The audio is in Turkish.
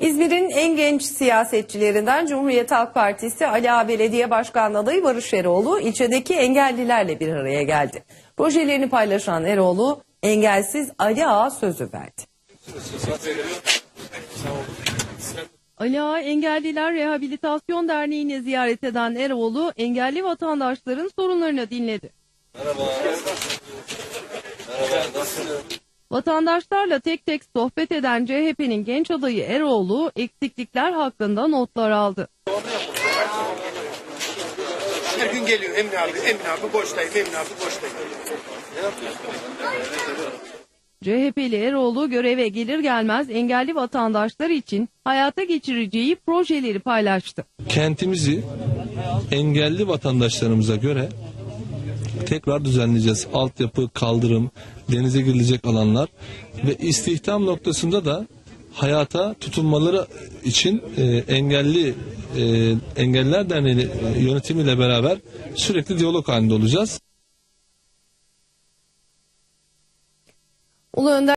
İzmir'in en genç siyasetçilerinden Cumhuriyet Halk Partisi Ali Ağa Belediye Başkanı adayı Barış Eroğlu ilçedeki engellilerle bir araya geldi. Projelerini paylaşan Eroğlu engelsiz Ali Ağa sözü verdi. Ali Ağa Engelliler Rehabilitasyon Derneği'ni ziyaret eden Eroğlu engelli vatandaşların sorunlarını dinledi. Vatandaşlarla tek tek sohbet eden CHP'nin genç adayı Eroğlu eksiklikler hakkında notlar aldı. Her gün geliyor Emin abi, Emin abi boştayım, Emin abi boştayım. CHP'li Eroğlu göreve gelir gelmez engelli vatandaşlar için hayata geçireceği projeleri paylaştı. kentimizi engelli vatandaşlarımıza göre tekrar düzenleyeceğiz. Altyapı, kaldırım, denize girilecek alanlar ve istihdam noktasında da hayata tutunmaları için e, engelli e, engeller derneği e, yönetimiyle beraber sürekli diyalog halinde olacağız. Ulu Önder